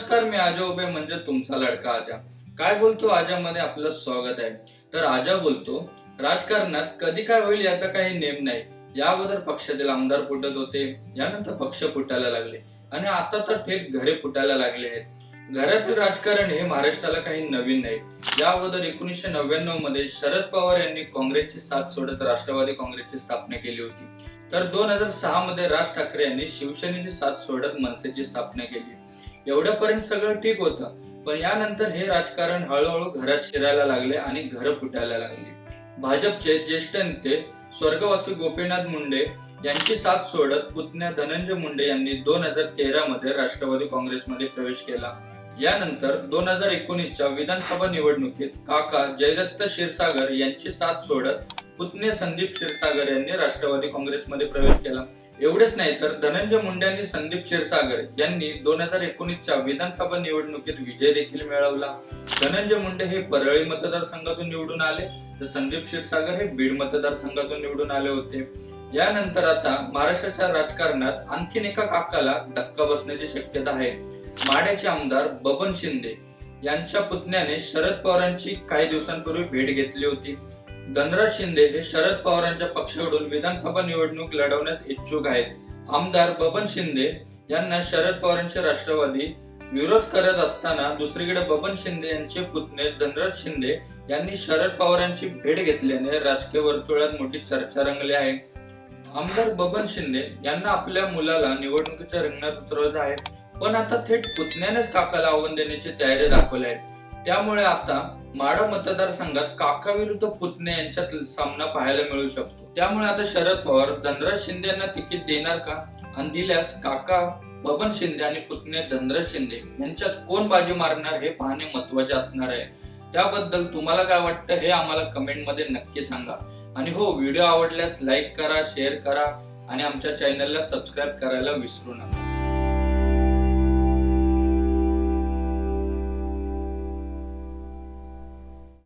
नमस्कार मी आजा उभे म्हणजे तुमचा लडका आजा. काय बोलतो आजामध्ये? आपलं स्वागत आहे. तर आजा बोलतो राजकारणात कधी काय होईल याचा काही नेम नाही. या अगोदर पक्षातील आमदार फुटत होते यानंतर पक्ष फुटायला लागले. आणि आता तर थेट घरे फुटायला लागले आहेत. घरातील राजकारण हे महाराष्ट्राला काही नवीन नाही. या अगोदर एकोणीसशे नव्याण्णवमध्ये शरद पवार यांनी काँग्रेसची साथ सोडत राष्ट्रवादी काँग्रेसची स्थापना केली होती. तर दोन हजार सहा मध्ये राज ठाकरे यांनी शिवसेनेची साथ सोडत मनसेची स्थापना केली. एवढ्यापर्यंत सगळं ठीक होतं. पण यानंतर हे राजकारण हळूहळू घरात शिरायला लागले आणि घर फुटायला लागली. भाजपचे ज्येष्ठ नेते स्वर्गवासी गोपीनाथ मुंडे यांची साथ सोडत पुतण्या धनंजय मुंडे यांनी दोन हजार तेरा मध्ये राष्ट्रवादी काँग्रेसमध्ये प्रवेश केला. यानंतर दोन हजार एकोणीसच्या विधानसभा निवडणुकीत काका जयदत्त क्षीरसागर यांची साथ सोडत पुतणे संदीप क्षीरसागर यांनी राष्ट्रवादी काँग्रेसमध्ये प्रवेश केला. एवढेच नाही तर धनंजय मुंडे आणि संदीप क्षीरसागर यांनी दोन हजार एकोणीसच्या विधानसभा निवडणुकीत विजय देखील मिळवला. धनंजय मुंडे हे परळी मतदारसंघातून निवडून आले तर संदीप क्षीरसागर हे बीड मतदारसंघातून निवडून आले होते. यानंतर आता महाराष्ट्राच्या राजकारणात आणखीन एका काकाला धक्का बसण्याची शक्यता आहे. माड्याचे आमदार बबन शिंदे यांच्या पुतण्याने शरद पवारांची काही दिवसांपूर्वी भेट घेतली होती. धनराज शिंदे हे शरद पवारांच्या पक्षाकडून विधानसभा निवडणूक लढवण्यास इच्छुक आहेत. आमदार बबन शिंदे यांना शरद पवारांचे राष्ट्रवादी विरोध करत असताना दुसरीकडे बबन शिंदे यांचे पुतणे धनराज शिंदे यांनी शरद पवारांची भेट घेतल्याने राजकीय वर्तुळात मोठी चर्चा रंगली आहे. आमदार बबन शिंदे यांना आपल्या मुलाला निवडणुकीच्या रिंगणात उतरवत आहे. पण आता थेट पुतण्यानेच काकाला आव्हान देण्याची तयारी दाखवली आहे. त्यामुळे आता माडा मतदारसंघात काका विरुद्ध पुतणे यांच्यात सामना पाहायला मिळू शकतो. त्यामुळे आता शरद पवार धनराज शिंदे यांना तिकीट देणार का? आणि दिल्यास काका बबन शिंदे आणि पुतणे धनराज शिंदे यांच्यात कोण बाजी मारणार हे पाहणे महत्त्वाचे असणार आहे. त्याबद्दल तुम्हाला काय वाटतं हे आम्हाला कमेंटमध्ये नक्की सांगा. आणि हो व्हिडिओ आवडल्यास लाईक करा शेअर करा आणि आमच्या चॅनलला सबस्क्राईब करायला विसरू नका.